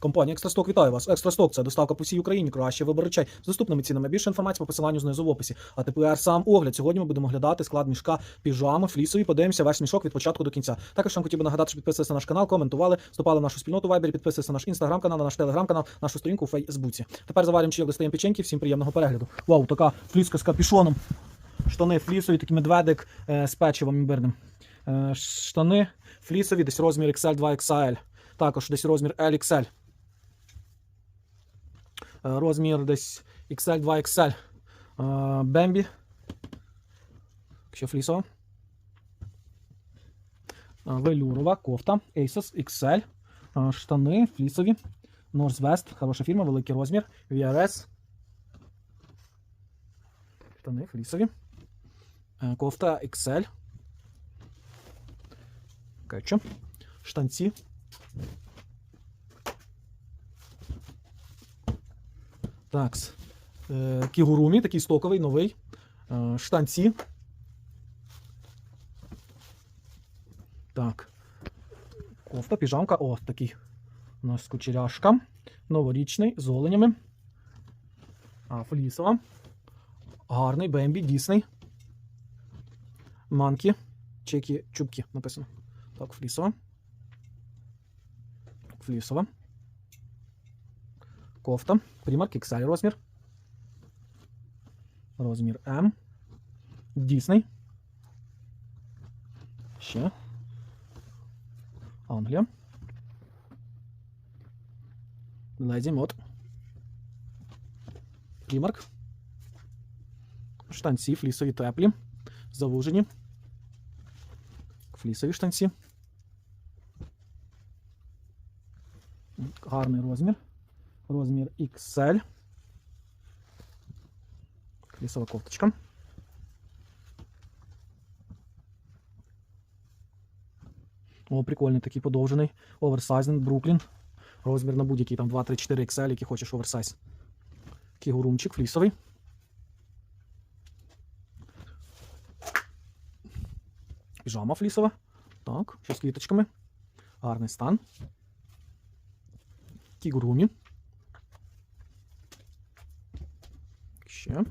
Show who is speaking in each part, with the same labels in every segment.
Speaker 1: Компанія Екстрасток вітає вас. Екстрасток це доставка по всій Україні. Краще вибір речей з доступними цінами. Більше інформації по посиланню знизу в описі. А тепер сам огляд. Сьогодні ми будемо оглядати склад мішка піжами, флісові. Подивимося весь мішок від початку до кінця. Також вам хотів би нагадати, що підписувалися на наш канал, коментували, вступали в нашу спільноту Viber, підписувалися на наш інстаграм канал, на наш телеграм канал, нашу сторінку у Фейсбуці. Тепер заваримо чайок, достаємо печеньки. Всім приємного перегляду. Вау, така фліска з капюшоном. Штани флісові, такий медведик е, з печивом імбирним. Е, штани флісові, десь розмір XL 2XL. Також десь розмір LXL. Е, Розмір десь XL 2XL. Е, Бембі. Ще флісова. Е, Велюрова кофта. Asos XL. Е, Штани флісові. Northwest. Хороша фірма, великий розмір. VRS. Штани флісові. Е, Кофта XL. Кетчуп. Штанці. Так. Е, Кігурумі, такий стоковий, новий. Е, Штанці. Так. Кофта, піжамка. О, такий у нас кучеряшка. Новорічний з оленями. А, флісова. Гарний Бембі, Дісней. Манкі. Чекі, чубки написано. Так, флісова. Флісова. Кофта. Примарк XL розмір. Розмір М. Дісней. Ще. Англія. Леді мод. Примарк. Штанці флісові теплі. Завужені. Флісові штанці. Гарний розмір. Розмір XL. Флісова кофточка. О, прикольний такий подовжений. Оверсайзний Бруклін. Розмір на будь-який там 2, 3, 4 XL, який хочеш оверсайз. Кігурумчик флісовий. Піжама флісова. Так, ще з квіточками. Гарний стан. Кігурумі. Ще.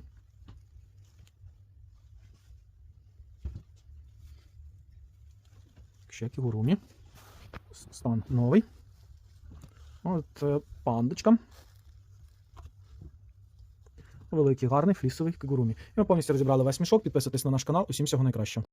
Speaker 1: Ще кігурумі. Стан новий. От е, пандочка. Великий гарний флісовий кігурумі. І ми повністю розібрали весь мішок. Підписуйтесь на наш канал. Усім всього найкращого.